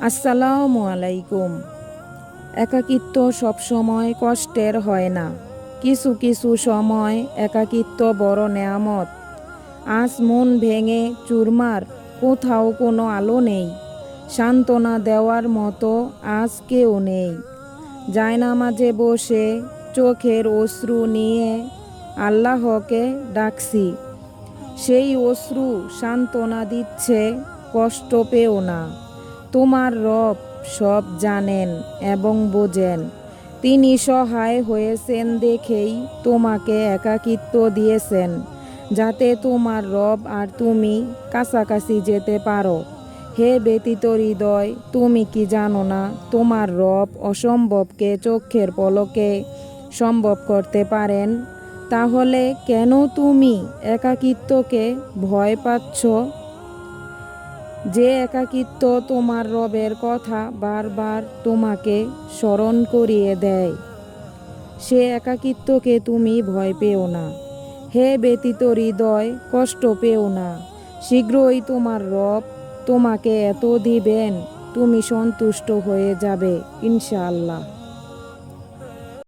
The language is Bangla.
আসসালামু আলাইকুম। একাকিত্ব সবসময় কষ্টের হয় না। কিছু কিছু সময় একাকিত্ব বড় নেয়ামত। আজ মন ভেঙে চুরমার, কোথাও কোনো আলো নেই। সান্ত্বনা দেওয়ার মতো আজ কেউ নেই। জায়নামাজে বসে চোখের অশ্রু নিয়ে আল্লাহকে ডাকছি। সেই অশ্রু সান্ত্বনা দিচ্ছে, কষ্ট পেও না। তোমার রব সব জানেন এবং বোঝেন। তিনি সহায় হয়েছেন দেখেই তোমাকে একাকিত্ব দিয়েছেন, যাতে তোমার রব আর তুমি কাছাকাছি যেতে পারো। হে ব্যতীত হৃদয়, তুমি কি জানো না তোমার রব অসম্ভবকে চোখের পলকে সম্ভব করতে পারেন? তাহলে কেন তুমি একাকিত্বকে ভয় পাচ্ছ? যে একাকিত্ব তোমার রবের কথা বারবার তোমাকে স্মরণ করিয়ে দেয়। সে একাকিত্বকে তুমি ভয় পেও না। হে ব্যতীত হৃদয়, কষ্ট পেও না। শীঘ্রই তোমার রব তোমাকে এত দিবেন, তুমি সন্তুষ্ট হয়ে যাবে, ইনশাআল্লাহ।